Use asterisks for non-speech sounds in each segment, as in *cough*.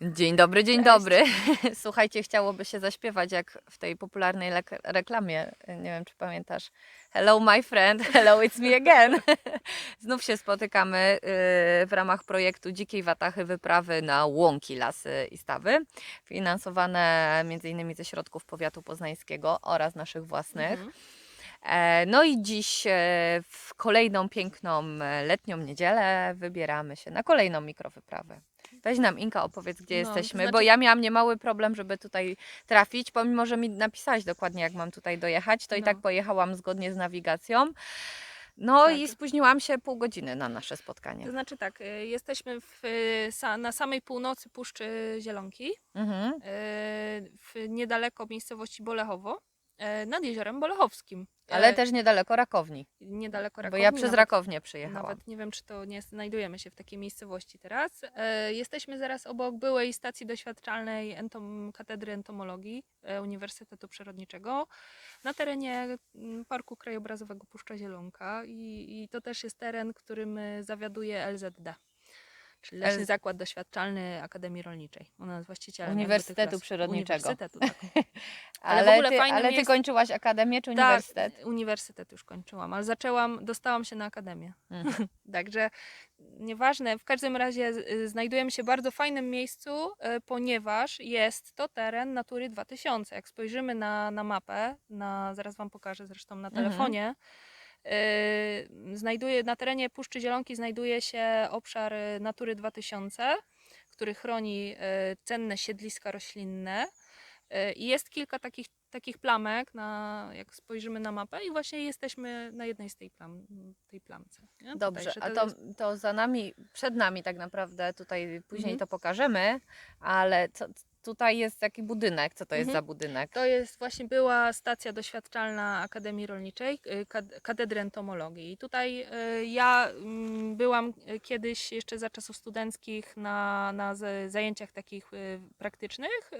Dzień dobry, dzień Cześć. dobry. *laughs* *laughs* Słuchajcie, chciałoby się zaśpiewać jak w tej popularnej reklamie. Nie wiem, czy pamiętasz. Hello, my friend. *laughs* Hello, it's me again. Znów się spotykamy y, w ramach projektu Dzikiej Watachy Wyprawy na łąki, lasy i stawy. Finansowane m.in. ze środków powiatu poznańskiego oraz naszych własnych. Mhm. E, No i dziś e, w kolejną piękną letnią niedzielę wybieramy się na kolejną mikrowyprawę. Weź nam Inka opowiedz, gdzie No, to jesteśmy, bo znaczy- ja miałam niemały problem, żeby tutaj trafić, pomimo, że mi napisałaś dokładnie, jak mam tutaj dojechać, to i No. tak pojechałam zgodnie z nawigacją. No Tak. i spóźniłam się pół godziny na nasze spotkanie. To znaczy tak, y, jesteśmy w, y, na samej północy Puszczy Zielonki, Mhm. y, w niedaleko miejscowości Bolechowo, nad jeziorem Bolechowskim. Ale Y, też niedaleko Rakowni, niedaleko bo Rakowni. ja przez nawet, Rakownię przyjechałam. Nawet nie wiem, czy to nie znajdujemy się w takiej miejscowości teraz. Y, Jesteśmy zaraz obok byłej stacji doświadczalnej entom, Katedry Entomologii Uniwersytetu Przyrodniczego na terenie mm, Parku Krajobrazowego Puszcza Zielonka i, i to też jest teren, którym zawiaduje LZD. Czyli Leśny L- Zakład Doświadczalny Akademii Rolniczej. Ona jest właścicielem Uniwersytetu. Przyrodniczego. Uniwersytetu, tak. Ale, *laughs* ale w ogóle ty, ale ty miejsce- kończyłaś akademię czy uniwersytet? Tak, uniwersytet już kończyłam, ale zaczęłam, dostałam się na akademię. Mhm. *laughs* Także nieważne, w każdym razie y, znajdujemy się w bardzo fajnym miejscu, y, ponieważ jest to teren Natury 2000. Jak spojrzymy na, na mapę, na, zaraz Wam pokażę zresztą na Mhm. telefonie, y, znajduje, na terenie Puszczy Zielonki znajduje się obszar y, Natury 2000, który chroni y, cenne siedliska roślinne. Y, I jest kilka takich, takich plamek, na, jak spojrzymy na mapę, i właśnie jesteśmy na jednej z tej, plam, tej plamce. nie? Tutaj, Dobrze, że a to, jest- to za nami, przed nami tak naprawdę, tutaj później Mhm. to pokażemy, ale co, tutaj jest taki budynek, co to jest Mhm. za budynek? To jest właśnie była stacja doświadczalna Akademii Rolniczej, y, kad- Katedry Entomologii. I tutaj y, ja mm, byłam y, kiedyś jeszcze za czasów studenckich na, na z- zajęciach takich y, praktycznych y,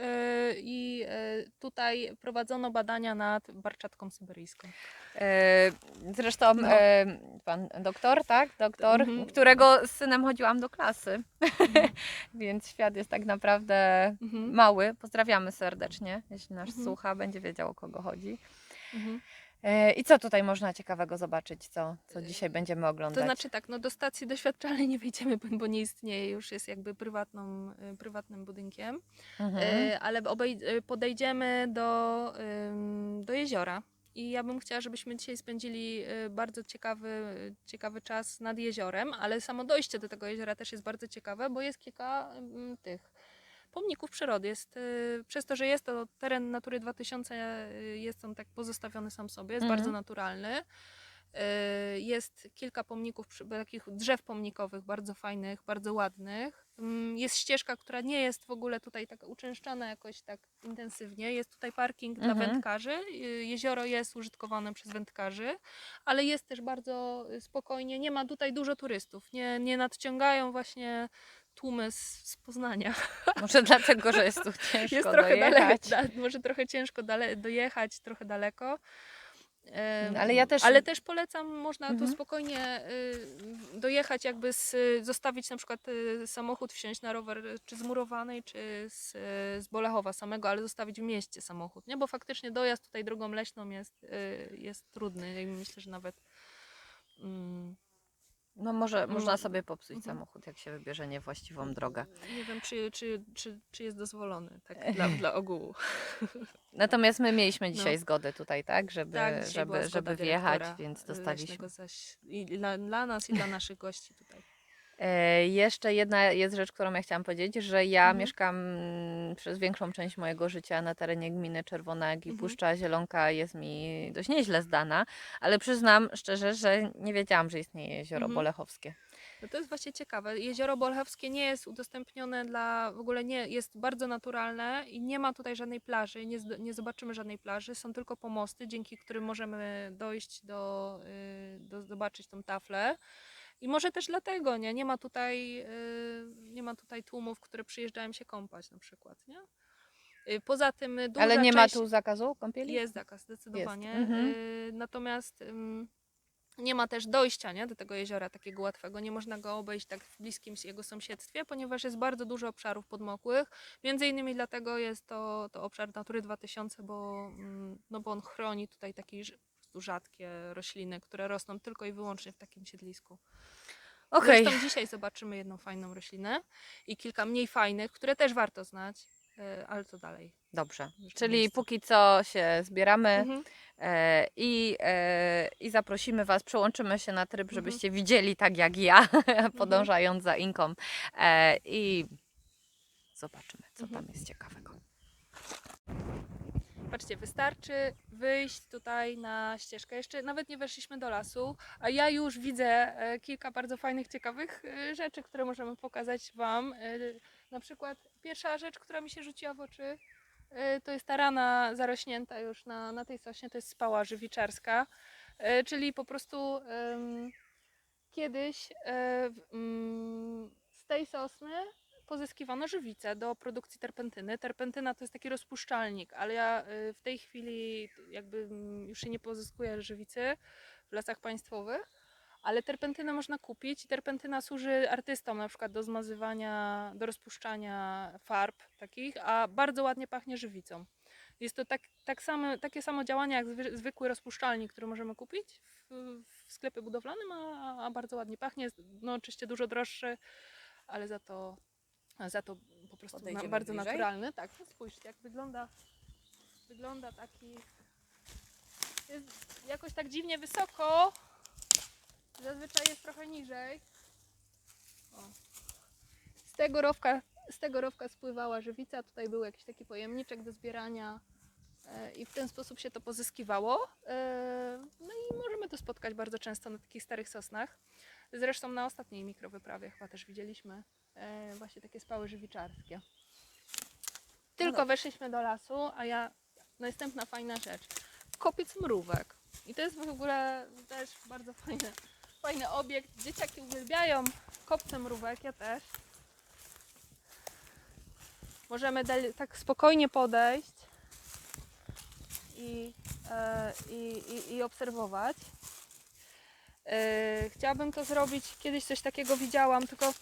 i y, tutaj prowadzono badania nad barczatką syberyjską. E, Zresztą No. e, pan doktor, tak? Doktor, Mhm. którego z synem chodziłam do klasy, *laughs* więc świat jest tak naprawdę Mhm. Mały. Pozdrawiamy serdecznie, jeśli nas Mhm. słucha, będzie wiedział o kogo chodzi. Mhm. E, I co tutaj można ciekawego zobaczyć, co, co dzisiaj będziemy oglądać? To znaczy tak, no do stacji doświadczalnej nie wejdziemy, bo, nie istnieje, już jest jakby prywatną, y, prywatnym budynkiem. Mhm. E, ale e, podejdziemy do, do jeziora. I ja bym chciała, żebyśmy dzisiaj spędzili e, bardzo ciekawy, ciekawy czas nad jeziorem, ale samo dojście do tego jeziora też jest bardzo ciekawe, bo jest kilka tych pomników przyrody. Jest, e, przez to, że jest to teren Natury 2000, e, jest on tak pozostawiony sam sobie, jest Mhm. bardzo naturalny. E, Jest kilka pomników, takich drzew pomnikowych, bardzo fajnych, bardzo ładnych. Mm, Jest ścieżka, która nie jest w ogóle tutaj tak uczęszczana jakoś tak intensywnie. Jest tutaj parking dla Mhm. wędkarzy. Y, Jezioro jest użytkowane przez wędkarzy, ale jest też bardzo y, spokojnie. Nie ma tutaj dużo turystów. Nie, nie nadciągają właśnie tłumy z, z Poznania. *laughs* Może dlatego, że jest tu *laughs* ciężko Jest trochę dojechać. da, może trochę ciężko dale, dojechać, trochę daleko. Ale ja też- ale też polecam, można Mhm. tu spokojnie y, dojechać, jakby z, zostawić na przykład y, samochód, wsiąść na rower y, czy z Murowanej, czy z, y, z Bolechowa samego, ale zostawić w mieście samochód, nie? Bo faktycznie dojazd tutaj drogą leśną jest, y, jest trudny i myślę, że nawet mm, No może można Mm. sobie popsuć Mhm. samochód, jak się wybierze niewłaściwą drogę. nie wiem, czy, czy, czy, czy jest dozwolony tak dla, *laughs* dla ogółu. *laughs* Natomiast my mieliśmy No. dzisiaj zgodę tutaj, tak? Żeby, Tak, dzisiaj była żeby, zgoda żeby wjechać, dyrektora, więc y, dostaliśmy. leśnego Zaś, I dla, dla nas, i dla naszych gości tutaj. E, jeszcze jedna jest rzecz, którą ja chciałam powiedzieć, że ja Mhm. mieszkam mm, przez większą część mojego życia na terenie gminy Czerwonek i Mhm. Puszcza Zielonka jest mi dość nieźle zdana, ale przyznam szczerze, że nie wiedziałam, że istnieje jezioro Mhm. Bolechowskie. No to jest właśnie ciekawe. Jezioro Bolchewskie nie jest udostępnione dla, w ogóle nie, jest bardzo naturalne i nie ma tutaj żadnej plaży, nie, zd- nie zobaczymy żadnej plaży, są tylko pomosty, dzięki którym możemy dojść do, y, do zobaczyć tą taflę. I może też dlatego, nie? Nie ma tutaj, y, nie ma tutaj tłumów, które przyjeżdżają się kąpać na przykład, nie? Y, Poza tym y, duża Ale nie ma część... tu zakazu kąpieli? Jest zakaz, zdecydowanie. Mhm. Y, Natomiast Nie ma też dojścia nie, do tego jeziora takiego łatwego. Nie można go obejść tak w bliskim jego sąsiedztwie, ponieważ jest bardzo dużo obszarów podmokłych. Między innymi dlatego jest to, to obszar Natury 2000, bo, mm, no bo on chroni tutaj po prostu rzadkie rośliny, które rosną tylko i wyłącznie w takim siedlisku. Okej, Zresztą dzisiaj zobaczymy jedną fajną roślinę i kilka mniej fajnych, które też warto znać, e, ale to dalej. dobrze. Czyli póki co się zbieramy Mhm. e, i, e, i zaprosimy Was, przełączymy się na tryb, Mhm. żebyście widzieli tak jak ja, *laughs* podążając za Inką e, i zobaczymy, co Mhm. tam jest ciekawego. Patrzcie, wystarczy wyjść tutaj na ścieżkę. Jeszcze nawet nie weszliśmy do lasu, a ja już widzę e, kilka bardzo fajnych, ciekawych e, rzeczy, które możemy pokazać Wam. E, Na przykład pierwsza rzecz, która mi się rzuciła w oczy, to jest ta rana zarośnięta już na, na tej sośnie, to jest spała żywiczarska, czyli po prostu em, kiedyś mm, z tej sosny pozyskiwano żywicę do produkcji terpentyny. Terpentyna to jest taki rozpuszczalnik, ale ja y, w tej chwili jakby mm, już się nie pozyskuje żywicy w lasach państwowych, ale terpentynę można kupić i terpentyna służy artystom na przykład do zmazywania, do rozpuszczania farb takich, a bardzo ładnie pachnie żywicą. Jest to tak, tak same, takie samo działanie jak zwy, zwykły rozpuszczalnik, który możemy kupić w, w sklepie budowlanym, a, a bardzo ładnie pachnie. Jest, No oczywiście dużo droższy, ale za to, za to po prostu na, bardzo bliżej? naturalny. Tak, no spójrzcie jak wygląda. Wygląda taki. Jest jakoś tak dziwnie wysoko. Zazwyczaj jest trochę niżej. O. Z tego rowka, z tego rowka spływała żywica. Tutaj był jakiś taki pojemniczek do zbierania. e, I w ten sposób się to pozyskiwało. E, No i możemy to spotkać bardzo często na takich starych sosnach. Zresztą na ostatniej mikrowyprawie chyba też widzieliśmy e, właśnie takie spały żywiczarskie. Tylko dobrze. weszliśmy do lasu, a ja następna fajna rzecz. Kopiec mrówek. I to jest w ogóle też bardzo fajny, fajny obiekt. Dzieciaki uwielbiają kopce mrówek, ja też. Możemy tak spokojnie podejść i, e, i, i, i obserwować. E, chciałabym to zrobić, kiedyś coś takiego widziałam, tylko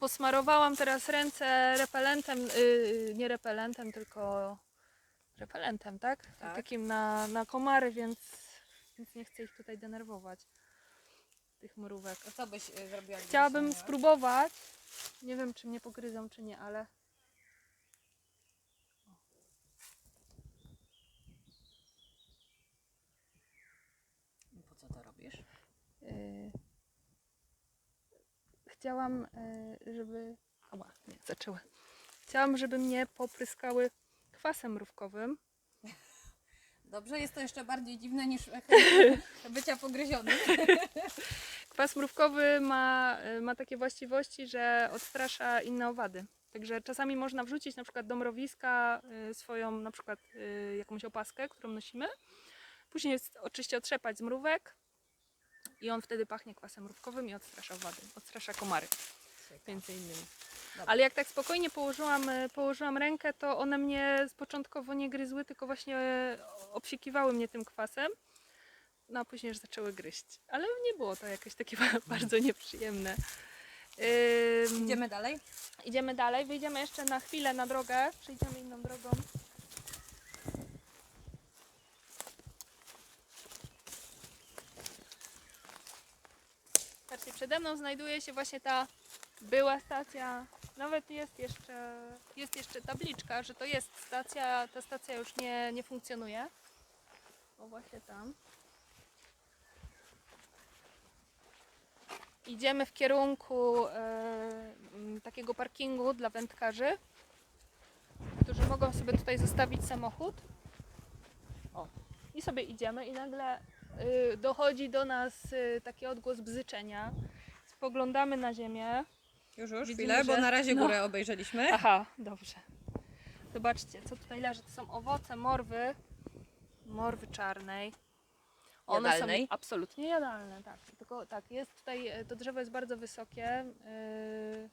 posmarowałam teraz ręce repelentem, y, nie repelentem, tylko repelentem, tak? Tak. Takim na, na komary, więc, więc nie chcę ich tutaj denerwować, tych mrówek. A co byś y, zrobiła? Chciałabym spróbować, nie wiem czy mnie pogryzą czy nie, ale Po co to robisz? y, chciałam, y, żeby... Ała, nie, zaczęły. Chciałam, żeby mnie popryskały kwasem mrówkowym. *laughs* Dobrze, jest to jeszcze bardziej dziwne niż *laughs* bycia pogryzionym. *laughs* Kwas mrówkowy ma, y, ma takie właściwości, że odstrasza inne owady. Także czasami można wrzucić na przykład do mrowiska y, swoją na przykład jakąś opaskę, którą nosimy. Później jest oczywiście otrzepać z mrówek i on wtedy pachnie kwasem mrówkowym i odstrasza owady, odstrasza komary między innymi. Dobra. Ale jak tak spokojnie położyłam, y, położyłam rękę, to one mnie z początkowo nie gryzły, tylko właśnie y, obsiekiwały mnie tym kwasem. No a później już zaczęły gryźć. Ale nie było to jakieś takie *laughs* bardzo nieprzyjemne. Ym, Idziemy dalej? idziemy dalej, wyjdziemy jeszcze na chwilę na drogę, przejdziemy inną drogą. Patrzcie, przede mną znajduje się właśnie ta była stacja. Nawet jest jeszcze, jest jeszcze tabliczka, że to jest stacja. Ta stacja już nie, nie funkcjonuje. O właśnie tam. Idziemy w kierunku e, takiego parkingu dla wędkarzy, którzy mogą sobie tutaj zostawić samochód. O. I sobie idziemy i nagle dochodzi do nas y, taki odgłos bzyczenia. Spoglądamy na ziemię. Już, już, Widzimy, chwilę, bo że- na razie no. górę obejrzeliśmy. Aha, dobrze. Zobaczcie, co tutaj leży. To są owoce morwy, morwy czarnej. Jadalnej? są absolutnie jadalne, tak. Tylko tak, jest tutaj, e, to drzewo jest bardzo wysokie. yy,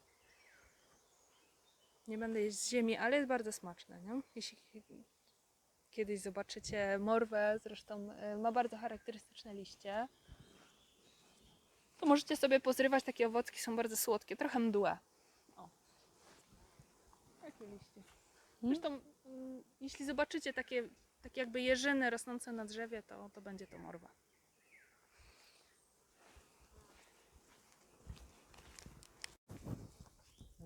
Nie będę jeść z ziemi, ale jest bardzo smaczne. Nie? Jeśli kiedyś zobaczycie morwę, zresztą e, ma bardzo charakterystyczne liście. możecie sobie pozrywać takie owocki, są bardzo słodkie, trochę mdłe. O. Takie liście. Zresztą, mm, jeśli zobaczycie takie, takie jakby jeżyny rosnące na drzewie, to, to będzie to morwa.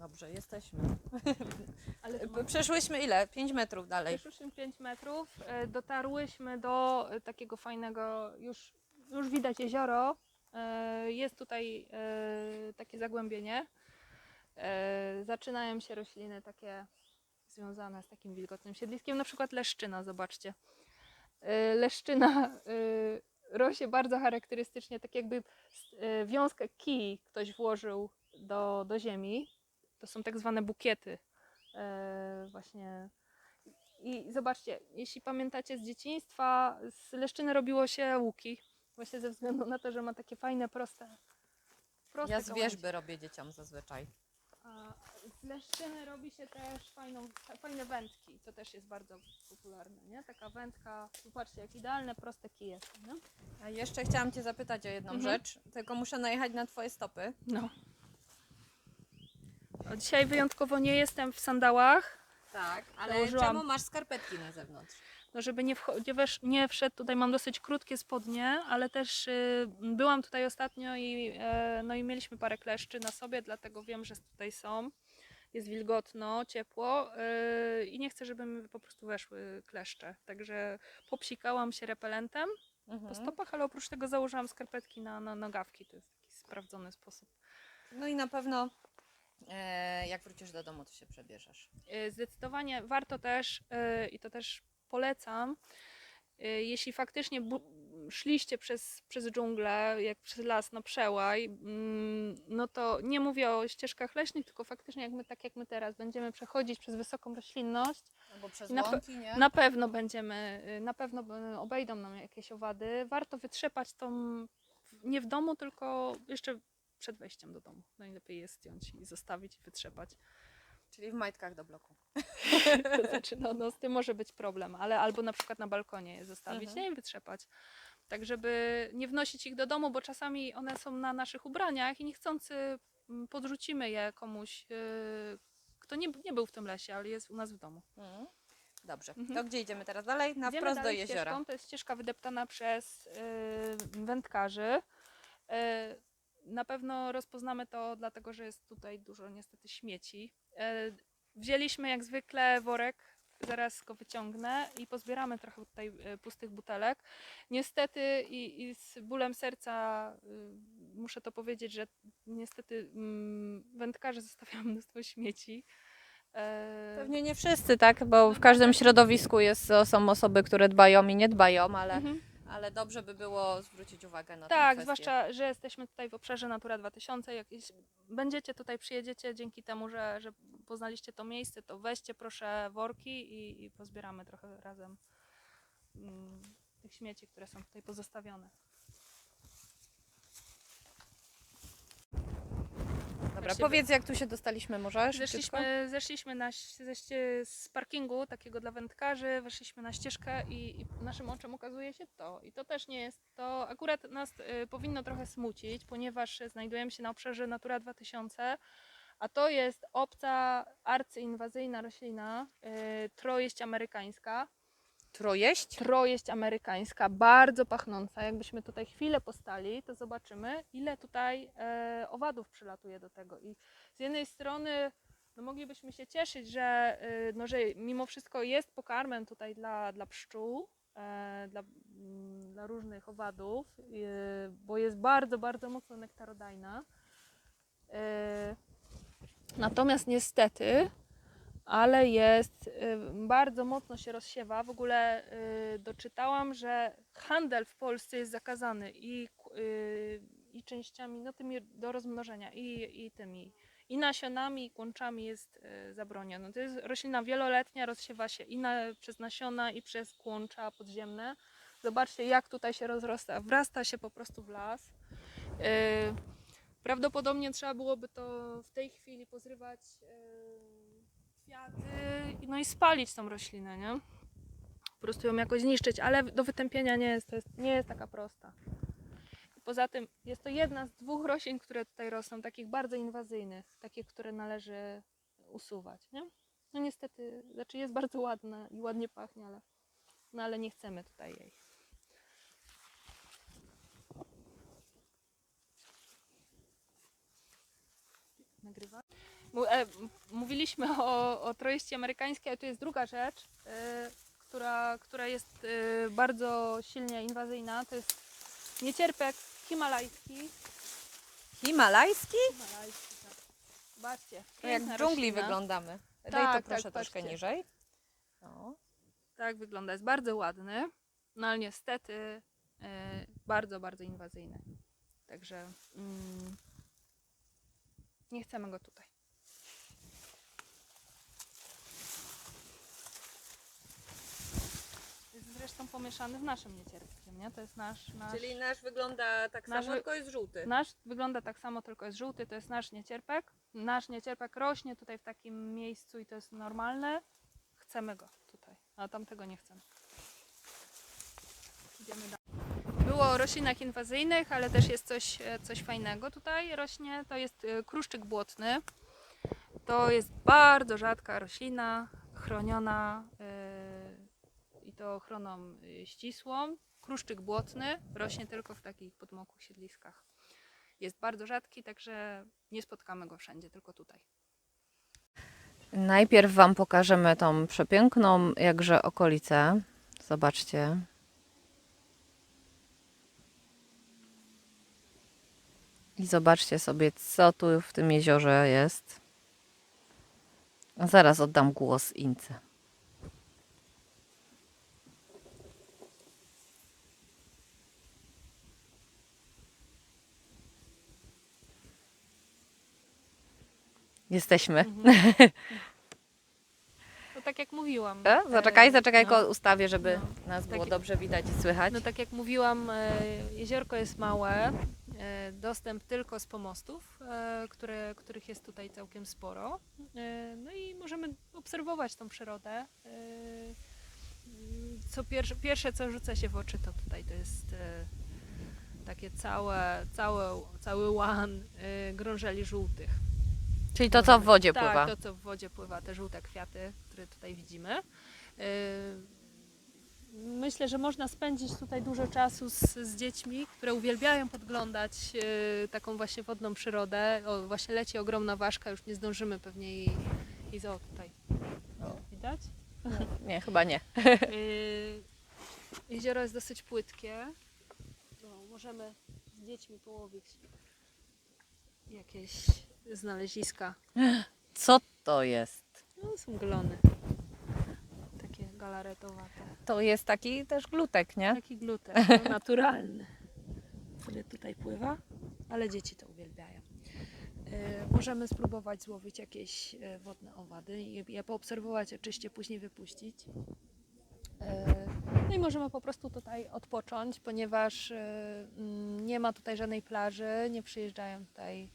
Dobrze, jesteśmy. *laughs* Ale Przeszłyśmy ile? 5 metrów dalej. Przeszłyśmy 5 metrów, e, dotarłyśmy do e, takiego fajnego, już, już widać jezioro. e, Jest tutaj e, takie zagłębienie. E, Zaczynają się rośliny takie związane z takim wilgotnym siedliskiem, na przykład leszczyna, zobaczcie. E, Leszczyna e, rośnie bardzo charakterystycznie, tak jakby s- e, wiązkę kij ktoś włożył do, do ziemi. To są tak zwane bukiety. e, Właśnie i zobaczcie, jeśli pamiętacie z dzieciństwa, z leszczyny robiło się łuki. Właśnie ze względu na to, że ma takie fajne, proste. proste Ja z wierzby robię dzieciom zazwyczaj. A z leszczyny robi się też fajną, fajne wędki. To też jest bardzo popularne, nie? Taka wędka, zobaczcie, jak idealne, proste kije. Nie? A jeszcze chciałam Cię zapytać o jedną Mhm. rzecz, tylko muszę najechać na Twoje stopy. No. O, dzisiaj wyjątkowo nie jestem w sandałach, Tak, ale Założyłam- czemu masz skarpetki na zewnątrz? no żeby nie, nie, wesz, nie wszedł, tutaj mam dosyć krótkie spodnie, ale też y, byłam tutaj ostatnio i, e, no i mieliśmy parę kleszczy na sobie, dlatego wiem, że tutaj są. Jest wilgotno, ciepło y, i nie chcę, żeby mi po prostu weszły kleszcze. Także popsikałam się repelentem po Mhm. stopach, ale oprócz tego założyłam skarpetki na, na nogawki. To jest taki sprawdzony sposób. No i na pewno e, jak wrócisz do domu, to się przebierzesz. Y, Zdecydowanie warto też, y, i to też polecam, jeśli faktycznie bu- szliście przez, przez dżunglę, jak przez las na przełaj, mm, no to nie mówię o ścieżkach leśnych, tylko faktycznie jak my, tak jak my teraz będziemy przechodzić przez wysoką roślinność, Albo przez Na pe- łąki, nie? na pewno będziemy, y, na pewno obejdą nam jakieś owady. Warto wytrzepać tą, nie w domu, tylko jeszcze przed wejściem do domu. Najlepiej je zdjąć i zostawić i wytrzepać. Czyli w majtkach do bloku. *laughs* To znaczy, no, no z tym może być problem, ale albo na przykład na balkonie je zostawić, Mhm. nie i wytrzepać. Tak, żeby nie wnosić ich do domu, bo czasami one są na naszych ubraniach i niechcący mm, podrzucimy je komuś, yy, kto nie, nie był w tym lesie, ale jest u nas w domu. Mhm. Dobrze, Mhm. to gdzie idziemy teraz dalej? Na Idziemy wprost do jeziora. Ścieżką. To jest ścieżka wydeptana przez yy, wędkarzy. Yy, na pewno rozpoznamy to dlatego, że jest tutaj dużo niestety śmieci. Yy, wzięliśmy jak zwykle worek, zaraz go wyciągnę i pozbieramy trochę tutaj yy, pustych butelek. Niestety i, i z bólem serca yy, muszę to powiedzieć, że niestety mm, wędkarze zostawiają mnóstwo śmieci. Yy, Pewnie nie wszyscy, tak? Bo w każdym środowisku jest, są osoby, które dbają i nie dbają, ale, mhm. Ale dobrze by było zwrócić uwagę na tę Tak, kwestię. zwłaszcza, że jesteśmy tutaj w obszarze Natura 2000. Jak będziecie tutaj, przyjedziecie dzięki temu, że, że poznaliście to miejsce, to weźcie proszę worki i, i pozbieramy trochę razem mm, tych śmieci, które są tutaj pozostawione. Dobra, powiedz jak tu się dostaliśmy może szybciutko? Zeszliśmy, zeszliśmy na, ś- ze, ście- z parkingu takiego dla wędkarzy, weszliśmy na ścieżkę i, i naszym oczom ukazuje się to. I to też nie jest, to akurat nas y, powinno trochę smucić, ponieważ znajdujemy się na obszarze Natura 2000, a to jest obca arcyinwazyjna roślina, y, trojeść amerykańska. Trojeść? Trojeść amerykańska, bardzo pachnąca. Jakbyśmy tutaj chwilę postali, to zobaczymy, ile tutaj e, owadów przylatuje do tego. I z jednej strony no moglibyśmy się cieszyć, że, e, no, że mimo wszystko jest pokarmem tutaj dla, dla pszczół, e, dla, mm, dla różnych owadów, e, bo jest bardzo, bardzo mocno nektarodajna. E, natomiast niestety ale jest y, bardzo mocno się rozsiewa. W ogóle y, doczytałam, że handel w Polsce jest zakazany i, y, i częściami no, tymi do rozmnożenia, i, i tymi i nasionami, i kłączami jest y, zabronione. To jest roślina wieloletnia, rozsiewa się i na, przez nasiona, i przez kłącza podziemne. Zobaczcie, jak tutaj się rozrasta. Wrasta się po prostu w las. Prawdopodobnie trzeba byłoby to w tej chwili pozrywać kwiaty, no i spalić tą roślinę, nie? Po prostu ją jakoś zniszczyć, ale do wytępienia nie jest, to jest, nie jest taka prosta. Poza tym jest to jedna z dwóch roślin, które tutaj rosną, takich bardzo inwazyjnych, takich, które należy usuwać. Nie? No niestety, znaczy jest bardzo ładna i ładnie pachnie, ale, no ale nie chcemy tutaj jej. Nagrywa? E, Mówiliśmy o, o trojści amerykańskiej, ale tu jest druga rzecz, e, która, która jest e, bardzo silnie inwazyjna. To jest niecierpek himalajski. Himalajski? Himalajski, tak. Zobaczcie. To jak w dżungli wyglądamy. Daj Tak, to proszę tak, troszkę patrzcie. niżej. O. Tak wygląda, jest bardzo ładny, no ale niestety bardzo, bardzo inwazyjny. Także mm, nie chcemy go tutaj. Jest zresztą pomieszany z naszym niecierpkiem, nie? To jest nasz, nasz, Czyli nasz wygląda tak Nasz samo, wy- tylko jest żółty. nasz wygląda tak samo, tylko jest żółty, to jest nasz niecierpek. Nasz niecierpek rośnie tutaj w takim miejscu i to jest normalne. Chcemy go tutaj, a tamtego nie chcemy. Idziemy dalej. Było o roślinach inwazyjnych, ale też jest coś, e, coś fajnego tutaj rośnie. To jest e, kruszczyk błotny. To jest bardzo rzadka roślina, chroniona to ochroną e, ścisłą. Kruszczyk błotny rośnie tylko w takich podmokłych siedliskach. Jest bardzo rzadki, także nie spotkamy go wszędzie, tylko tutaj. Najpierw Wam pokażemy tą przepiękną jakże okolicę. Zobaczcie. I zobaczcie sobie, co tu w tym jeziorze jest. Zaraz oddam głos Ince. Jesteśmy. *laughs* No tak jak mówiłam. E? Zaczekaj, e, zaczekaj, no. no. ustawię, żeby No. nas było Takie- dobrze widać i słychać. No tak jak mówiłam, e, jeziorko jest małe, e, dostęp tylko z pomostów, które, których jest tutaj całkiem sporo. No i możemy obserwować tą przyrodę. Co pierwsze, pierwsze co rzuca się w oczy, to tutaj to jest takie całe, całe, cały łan grążeli żółtych. Czyli to, co w wodzie tak, pływa. to co w wodzie pływa, te żółte kwiaty, które tutaj widzimy. Yy, Myślę, że można spędzić tutaj dużo czasu z, z dziećmi, które uwielbiają podglądać yy, taką właśnie wodną przyrodę. O, właśnie leci ogromna ważka, już nie zdążymy pewnie jej, jej o, tutaj. O. Widać? *laughs* Nie, chyba nie. Yy, jezioro jest dosyć płytkie. No, możemy z dziećmi połowić jakieś znaleziska. Co to jest? No, są glony. Takie galaretowate. To jest taki też glutek, nie? Taki gluten, no, *laughs* naturalny, który tutaj pływa, ale dzieci to uwielbiają. E, możemy spróbować złowić jakieś e, wodne owady i je poobserwować, oczywiście później wypuścić. E, no i możemy po prostu tutaj odpocząć, ponieważ e, mm, nie ma tutaj żadnej plaży, nie przyjeżdżają tutaj,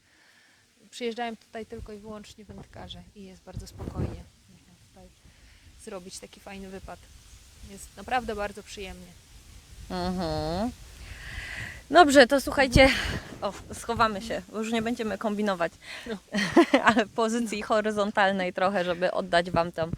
przyjeżdżają tutaj tylko i wyłącznie wędkarze i jest bardzo spokojnie. Można tutaj zrobić taki fajny wypad. Jest naprawdę bardzo przyjemnie. Mhm. Dobrze, to słuchajcie. O, schowamy się, bo już nie będziemy kombinować. No. *laughs* Ale w pozycji horyzontalnej trochę, żeby oddać Wam tam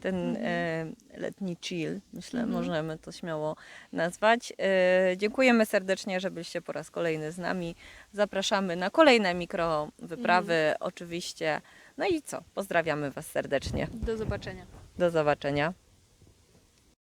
ten e, letni chill. Myślę, Mhm. możemy to śmiało nazwać. E, dziękujemy serdecznie, że byliście po raz kolejny z nami. Zapraszamy na kolejne mikrowyprawy, oczywiście. No i co? Pozdrawiamy Was serdecznie. Do zobaczenia. Do zobaczenia.